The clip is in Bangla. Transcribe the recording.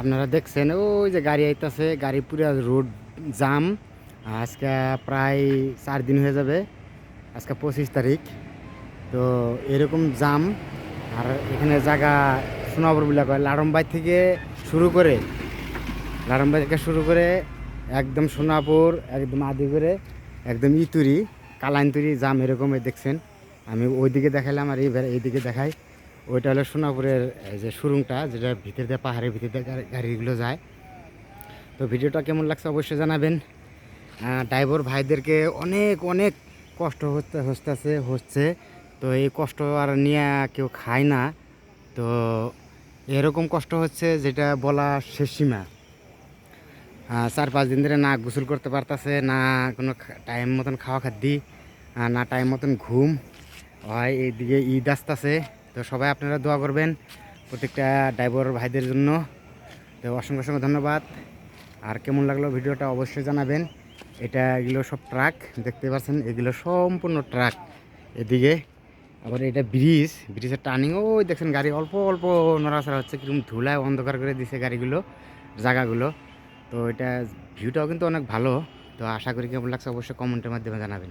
আপনারা দেখছেন, ওই যে গাড়ি আইতাছে, গাড়ি পুরো রোড জাম। আজকে প্রায় চার দিন হয়ে যাবে, আজকে পঁচিশ তারিখ। তো এরকম জাম, আর এখানে জায়গা সোনাপুর বলে কয় লাড়ম্বাই থেকে শুরু করে লাড়ম্বাই থেকে শুরু করে একদম সোনাপুর, একদম আদি করে একদম ইতুরি, কালাইনতুরি জাম এরকমই দেখছেন। আমি ওইদিকে দেখাইলাম আর এইবার এইদিকে দেখাই। ওইটা হলো সোনাপুরের যে সুরুংটা, যেটা ভিতর দিয়ে, পাহাড়ের ভিতর দিয়ে গাড়িগুলো যায়। তো ভিডিওটা কেমন লাগছে অবশ্যই জানাবেন। ড্রাইভার ভাইদেরকে অনেক অনেক কষ্ট হতে হচ্ছে হচ্ছে। তো এই কষ্ট আর নিয়ে কেউ খায় না। তো এরকম কষ্ট হচ্ছে যেটা বলা শেষ সীমা। চার, পাঁচ দিন ধরে না গোসল করতে পারতাছে, না কোনো টাইম মতন খাওয়া খাদ্যি না টাইম মতন ঘুম। হয় এইদিকে ঈদ আসতেছে। তো সবাই আপনারা দোয়া করবেন প্রত্যেকটা ড্রাইভার ভাইদের জন্য। তো অসংখ্য অসংখ্য ধন্যবাদ। আর কেমন লাগল ভিডিওটা অবশ্যই জানাবেন। এটা এগুলো সব ট্রাক দেখতে পাচ্ছেন? এগুলো সম্পূর্ণ ট্রাক এদিকে আবার এটা ব্রিজ ব্রিজের টার্নিং ওই দেখছেন গাড়ি অল্প অল্প নড়াচড়া হচ্ছে কীরকম ধুলায় অন্ধকার করে দিছে গাড়িগুলো, জায়গাগুলো। তো এটা ভিউটাও কিন্তু অনেক ভালো। তো আশা করি কেমন লাগছে অবশ্যই কমেন্টের মাধ্যমে জানাবেন।